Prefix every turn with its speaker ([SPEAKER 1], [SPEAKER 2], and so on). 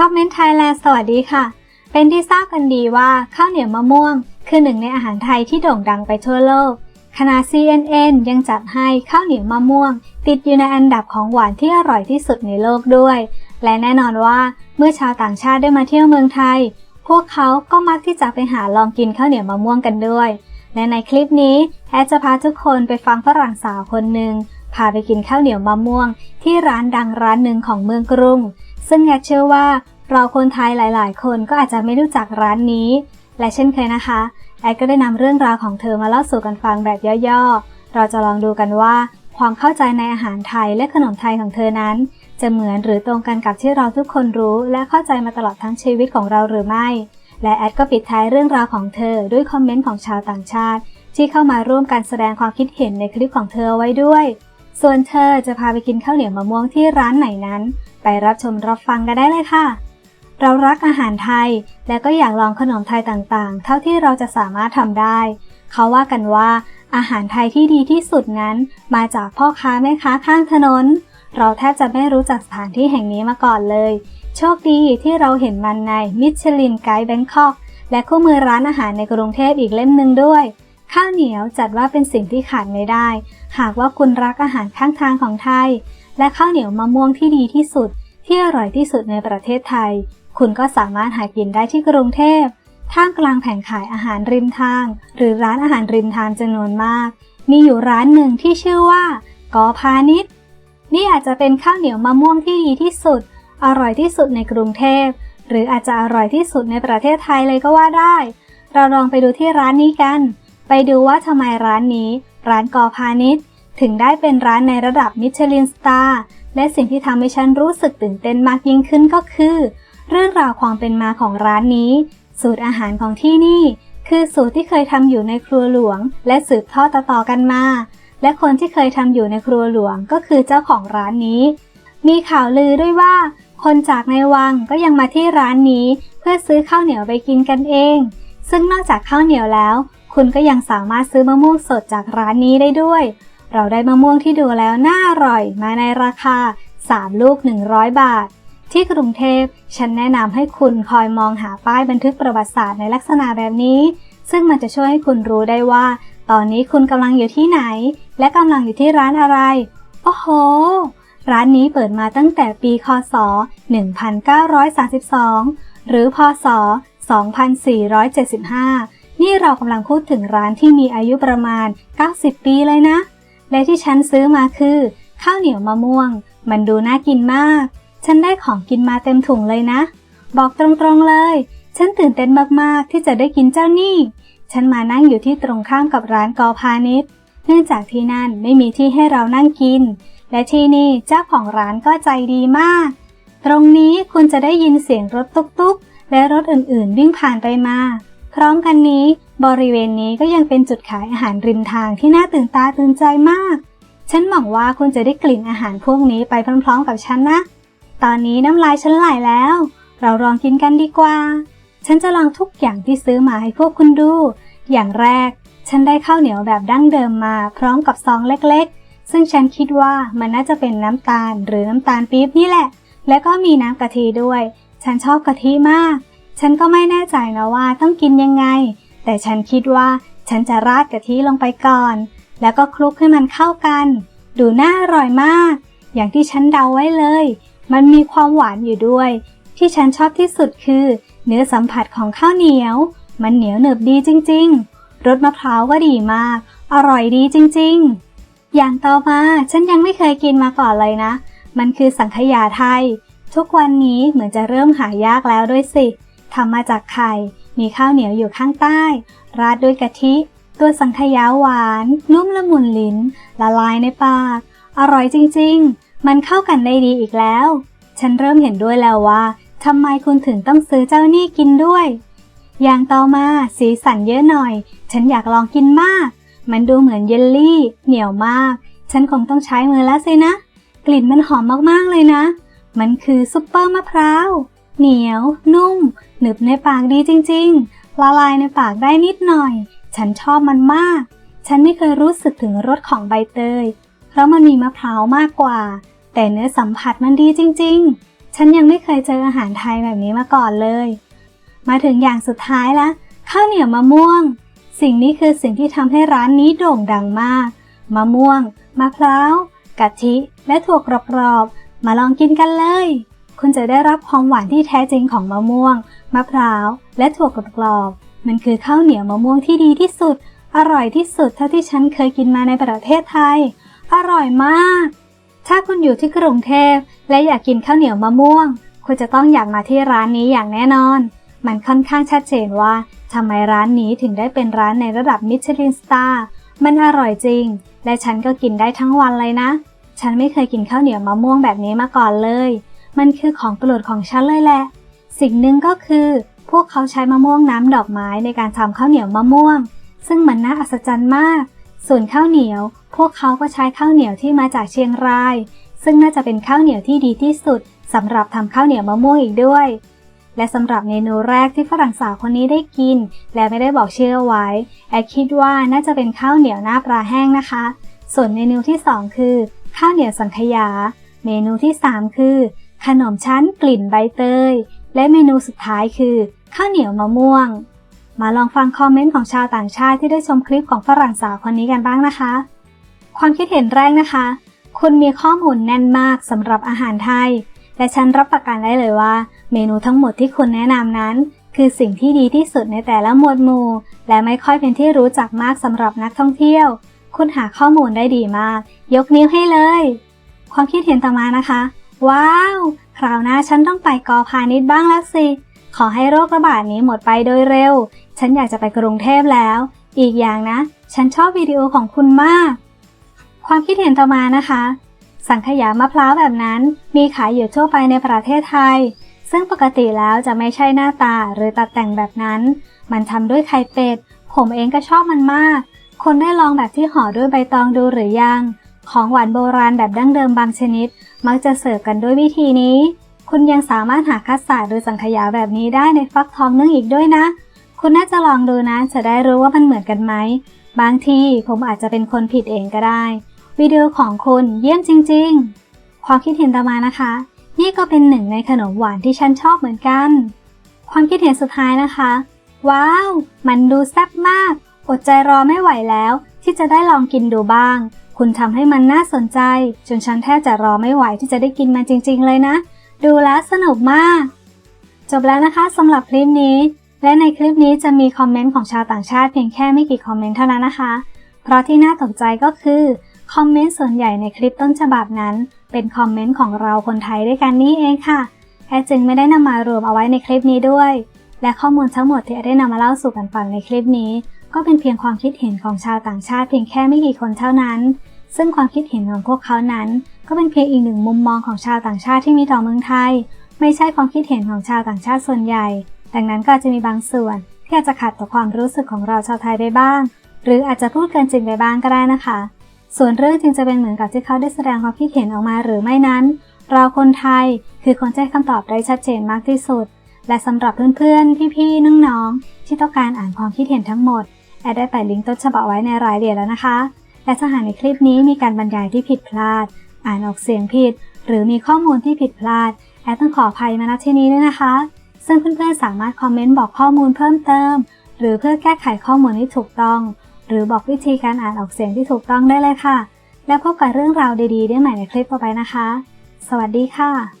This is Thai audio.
[SPEAKER 1] ชอบเม้นไทยแลนด์สวัสดีค่ะ เป็นที่ทราบกันดีว่าข้าวเหนียวมะม่วง คือหนึ่งในอาหารไทยที่โด่งดังไปทั่วโลก คณะ CNN ยังจัดให้ข้าวเหนียวมะม่วง ติดอยู่ในอันดับของหวานที่อร่อยที่สุดในโลกด้วย และแน่นอนว่าเมื่อชาวต่างชาติได้มาเที่ยวเมืองไทย พวกเขาก็มักที่จะไปหาลองกินข้าวเหนียวมะม่วงกันด้วย และในคลิปนี้แอดจะพาทุกคนไปฟังฝรั่งสาวคนหนึ่งพาไปกินข้าวเหนียวมะม่วง ที่ร้านดังร้านหนึ่งของเมืองกรุง ซึ่งแอดเชื่อว่าเราคนไทยหลายๆ คนก็อาจจะไม่รู้จักร้านนี้ และเช่นเคยนะคะ แอดก็ได้นำเรื่องราวของเธอมาเล่าสู่กันฟังแบบย่อๆ เราจะลองดูกันว่า ความเข้าใจในอาหารไทยและขนมไทยของเธอนั้น จะเหมือนหรือตรงกันกับที่เราทุกคนรู้ และเข้าใจมาตลอดทั้งชีวิตของเราหรือไม่ และแอดก็ปิดท้ายเรื่องราวของเธอด้วยคอมเมนต์ของชาวต่างชาติ ที่เข้ามาร่วมกันแสดงความคิดเห็นในคลิปของเธอไว้ด้วย ส่วนเธอจะพาไปกินข้าวเหนียวมะม่วงที่ร้านไหนนั้น ไปรับชมรับฟังกันได้เลยค่ะ เรารักอาหารไทย และก็อยากลองขนมไทยต่างๆ เท่าที่เราจะสามารถทำได้ เขาว่ากันว่าอาหารไทยที่ดีที่สุดนั้น มาจากพ่อค้าแม่ค้าข้างถนน เราแทบจะไม่รู้จักสถานที่แห่งนี้มาก่อนเลย โชคดีที่เราเห็นมันในมิชลินไกด์แบงคอกและคู่มือร้านอาหารในกรุงเทพอีกเล่มหนึ่งด้วย ข้าวเหนียวจัดว่าเป็นสิ่งที่ขาดไม่ได้ หากว่าคุณรักอาหารข้างทางของไทย และข้าวเหนียวมะม่วงที่ดีที่สุด ที่อร่อยที่สุดในประเทศไทย คุณก็สามารถหากินได้ที่กรุงเทพท่ามกลางแผงขายอาหารริมทาง หรือร้านอาหารริมทางจำนวนมาก มีอยู่ร้านหนึ่งที่ชื่อว่ากอพาณิชย์นี่อาจจะเป็นข้าวเหนียวมะม่วงที่ดีที่สุด อร่อยที่สุดในกรุงเทพ หรืออาจจะอร่อยที่สุดในประเทศไทยเลยก็ว่าได้ เราลองไปดูที่ร้านนี้กัน ไปดูว่าทำไมร้านนี้ ร้านกอพาณิชย์ ถึงได้เป็นร้านในระดับมิชลินสตาร์และสิ่งที่ทำให้ฉันรู้สึกตื่นเต้นมากยิ่งขึ้นก็คือ เรื่องราวความเป็นมาของร้านนี้ สูตรอาหารของที่นี่ คือสูตรที่เคยทำอยู่ในครัวหลวง และสืบทอดต่อๆกันมา และคนที่เคยทำอยู่ในครัวหลวงก็คือเจ้าของร้านนี้ มีข่าวลือด้วยว่า คนจากในวังก็ยังมาที่ร้านนี้ เพื่อซื้อข้าวเหนียวไปกินกันเอง ซึ่งนอกจากข้าวเหนียวแล้ว คุณก็ยังสามารถซื้อมะม่วงสดจากร้านนี้ได้ด้วย เราได้มะม่วงที่ดูแล้วน่าอร่อยมาในราคา 3 ลูก 100 บาท ที่กรุงเทพฉันแนะนำให้คุณคอยมองหาป้ายบันทึกประวัติศาสตร์ในลักษณะแบบนี้ ซึ่งมันจะช่วยให้คุณรู้ได้ว่า ตอนนี้คุณกำลังอยู่ที่ไหน และกำลังอยู่ที่ร้านอะไรโอ้โหร้านนี้เปิดมาตั้งแต่ปี คศ 1932 หรือ พศ 2475 นี่เรากำลังพูดถึงร้านที่มีอายุประมาณ 90 ปีเลยนะ และที่ฉันซื้อมาคือ ข้าวเหนียวมะม่วง มันดูน่ากินมาก ฉันได้ของกินมาเต็มถุงเลยนะ บอกตรงๆเลย ฉันตื่นเต้นมากๆ ที่จะได้กินเจ้านี่ ฉันมานั่งอยู่ที่ตรงข้ามกับร้านกอพาณิชย์เนื่องจากที่นั่นไม่มีที่ให้เรานั่งกิน และที่นี่เจ้าของร้านก็ใจดีมาก ตรงนี้คุณจะได้ยินเสียงรถตุ๊กๆ และรถอื่นๆ วิ่งผ่านไปมา พร้อมกันนี้ บริเวณนี้ก็ยังเป็นจุดขายอาหารริมทางที่น่าตื่นตาตื่นใจมาก ฉันหวังว่าคุณจะได้กลิ่นอาหารพวกนี้ไปพร้อมๆกับฉันนะ ตอนนี้น้ำลายฉันไหลแล้ว เราลองกินกันดีกว่า ฉันจะลองทุกอย่างที่ซื้อมาให้พวกคุณดู อย่างแรก ฉันได้ข้าวเหนียวแบบดั้งเดิมมา พร้อมกับซองเล็กๆ ซึ่งฉันคิดว่ามันน่าจะเป็นน้ำตาลหรือน้ำตาลปี๊บนี่แหละ และก็มีน้ำกะทิด้วย ฉันชอบกะทิมาก ฉันก็ไม่แน่ใจนะว่าต้องกินยังไง แต่ฉันคิดว่าฉันจะราดกะทิลงไปก่อน แล้วก็คลุกให้มันเข้ากัน ดูน่าอร่อยมาก อย่างที่ฉันเดาไว้เลย มันมีความหวานอยู่ด้วย ที่ฉันชอบที่สุดคือ เนื้อสัมผัสของข้าวเหนียว มันเหนียวหนึบดีจริง ๆ รสมะพร้าวก็ดีมาก อร่อยดีจริง ๆ อย่างต่อมาฉันยังไม่เคยกินมาก่อนเลยนะ มันคือสังขยาไทย ทุกวันนี้เหมือนจะเริ่มหายากแล้วด้วยสิทำมาจากไข่ มีข้าวเหนียวอยู่ข้างใต้ ราดด้วยกะทิ ตัวสังขยาหวาน นุ่มละมุนลิ้น ละลายในปาก อร่อยจริง ๆ มันเข้ากันได้ดีอีกแล้ว ฉันเริ่มเห็นด้วยแล้วว่าทำไมคุณถึงต้องซื้อเจ้านี่กินด้วย อย่างต่อมาสีสันเยอะหน่อย ฉันอยากลองกินมาก มันดูเหมือนเยลลี่ เหนียวมาก ฉันคงต้องใช้มือแล้วสินะ กลิ่นมันหอมมากๆเลยนะ มันคือซุปเปอร์มะพร้าว เหนียว นุ่ม หนึบในปากดีจริง ๆ ละลายในปากได้นิดหน่อย ฉันชอบมันมาก ฉันไม่เคยรู้สึกถึงรสของใบเตย เพราะมันมีมะพร้าวมากกว่า แต่เนื้อสัมผัสมันดีจริง ๆฉฉันยังไม่เคยเจออาหารไทยแบบนี้มาก่อนเลย มาถึงอย่างสุดท้ายละข้าวเหนียวมะม่วง สิ่งนี้คือสิ่งที่ทำให้ร้านนี้โด่งดังมาก มะม่วง มะพร้าว กะทิ และถั่วกรอบ มาลองกินกันเลย คุณจะได้รับความหวานที่แท้จริงของมะม่วง มะพร้าว และถั่วกรอบมันคือข้าวเหนียวมะม่วงที่ดีที่สุด อร่อยที่สุดเท่าที่ฉันเคยกินมาในประเทศไทย อร่อยมาก ถ้าคุณอยู่ที่กรุงเทพและอยากกินข้าวเหนียวมะม่วง คุณจะต้องอยากมาที่ร้านนี้อย่างแน่นอน มันค่อนข้างชัดเจนว่าทำไมร้านนี้ถึงได้เป็นร้านในระดับมิชลินสตาร์ มันอร่อยจริง และฉันก็กินได้ทั้งวันเลยนะ ฉันไม่เคยกินข้าวเหนียวมะม่วงแบบนี้มาก่อนเลย มันคือของโปรดของฉันเลยแหละ สิ่งหนึ่งก็คือ พวกเขาใช้มะม่วงน้ำดอกไม้ในการทำข้าวเหนียวมะม่วง ซึ่งมันน่าอัศจรรย์มาก ส่วนข้าวเหนียว พวกเขาก็ใช้ข้าวเหนียวที่มาจากเชียงราย ซึ่งน่าจะเป็นข้าวเหนียวที่ดีที่สุดสำหรับทำข้าวเหนียวมะม่วงอีกด้วย และสำหรับเมนูแรกที่ฝรั่งสาวคนนี้ได้กิน และไม่ได้บอกชื่อไว้ แอดคิดว่าน่าจะเป็นข้าวเหนียวหน้าปลาแห้งนะคะ ส่วนเมนูที่ 2 คือ ข้าวเหนียวสังขยา เมนูที่ 3 คือ ขนมชั้นกลิ่นใบเตย และเมนูสุดท้ายคือ ข้าวเหนียวมะม่วง มาลองฟังคอมเมนต์ของชาวต่างชาติที่ได้ชมคลิปของฝรั่งสาวคนนี้กันบ้างนะคะ ความคิดเห็นแรกนะคะ คุณมีข้อมูลแน่นมากสำหรับอาหารไทย และฉันรับประกันได้เลยว่า เมนูทั้งหมดที่คุณแนะนำนั้นคือสิ่งที่ดีที่สุดในแต่ละหมวดหมู่ และไม่ค่อยเป็นที่รู้จักมากสำหรับนักท่องเที่ยว คุณหาข้อมูลได้ดีมาก ยกนิ้วให้เลย ความคิดเห็นต่อมานะคะ ว้าว คราวหน้าฉันต้องไปกอพาณิชย์บ้างแล้วสิ ขอให้โรคระบาดนี้หมดไปโดยเร็ว ฉันอยากจะไปกรุงเทพแล้ว อีกอย่างนะ ฉันชอบวิดีโอของคุณมาก ความคิดเห็นต่อมานะคะ สังขยามะพร้าวแบบนั้น มีขายอยู่ทั่วไปในประเทศไทย ซึ่งปกติแล้วจะไม่ใช่หน้าตาหรือตัดแต่งแบบนั้น มันทำด้วยไข่เป็ด ผมเองก็ชอบมันมาก คนได้ลองแบบที่ห่อด้วยใบตองดูหรือยัง ของหวานโบราณแบบดั้งเดิมบางชนิด มักจะเสิร์ฟกันด้วยวิธีนี้ คุณยังสามารถหาคัสตาร์ดหรือสังขยาแบบนี้ได้ในฟักทองนึ่งอีกด้วยนะ คุณน่าจะลองดูนะ จะได้รู้ว่ามันเหมือนกันไหม บางทีผมอาจจะเป็นคนผิดเองก็ได้ วิดีโอของคุณเยี่ยมจริง ๆ ความคิดเห็นต่อมานะคะ นี่ก็เป็นหนึ่งในขนมหวานที่ฉันชอบเหมือนกัน ความคิดเห็นสุดท้ายนะคะ ว้าว มันดูแซ่บมาก อดใจรอไม่ไหวแล้ว ที่จะได้ลองกินดูบ้าง คุณทำให้มันน่าสนใจ จนฉันแทบจะรอไม่ไหวที่จะได้กินมันจริง ๆ เลยนะ ดูแล้วสนุกมาก จบแล้วนะคะสำหรับคลิปนี้ และในคลิปนี้จะมีคอมเมนต์ของชาวต่างชาติเพียงแค่ไม่กี่คอมเมนต์เท่านั้นนะคะ เพราะที่น่าตกใจก็คือคอมเมนต์ส่วนใหญ่ในคลิปต้นฉบับนั้น เป็นคอมเมนต์ของเราคนไทยด้วยกันนี่เองค่ะแอดจึงไม่ได้นำมารวมเอาไว้ในคลิปนี้ด้วย และข้อมูลทั้งหมดที่แอดได้นำมาเล่าสู่กันฟังในคลิปนี้ ก็เป็นเพียงความคิดเห็นของชาวต่างชาติเพียงแค่ไม่กี่คนเท่านั้น ซึ่งความคิดเห็นของพวกเขานั้น ก็เป็นเพียงอีกหนึ่งมุมมองของชาวต่างชาติที่มีต่อเมืองไทย ไม่ใช่ความคิดเห็นของชาวต่างชาติส่วนใหญ่ ดังนั้นก็จะมีบางส่วนที่อาจจะขัดต่อความรู้สึกของเราชาวไทยไปบ้าง หรืออาจจะพูดเกินจริงไปบ้างก็ได้นะคะ ส่วนเรื่องจริงจะเป็นเหมือนกับที่เขาได้แสดงความคิดเห็นออกมาหรือไม่นั้น เราคนไทยคือคนให้คำตอบได้ชัดเจนมากที่สุดและสำหรับเพื่อนๆ พี่ๆ น้องๆ ที่ต้องการอ่านความคิดเห็นทั้งหมด แอดได้แปะลิงก์ต้นฉบับไว้ในรายละเอียดแล้วนะคะ และถ้าหากในคลิปนี้มีการบรรยายที่ผิดพลาด อ่านออกเสียงผิด หรือมีข้อมูลที่ผิดพลาด แอดต้องขออภัยมาณที่นี้ด้วยนะคะ ซึ่งเพื่อนๆสามารถคอมเมนต์บอกข้อมูลเพิ่มเติม หรือเพื่อแก้ไขข้อมูลที่ถูกต้อง หรือบอกวิธีการอ่านออกเสียงที่ถูกต้องได้เลยค่ะ และพบกับเรื่องราวดีๆ ได้ใหม่ในคลิปต่อไปนะคะ สวัสดีค่ะ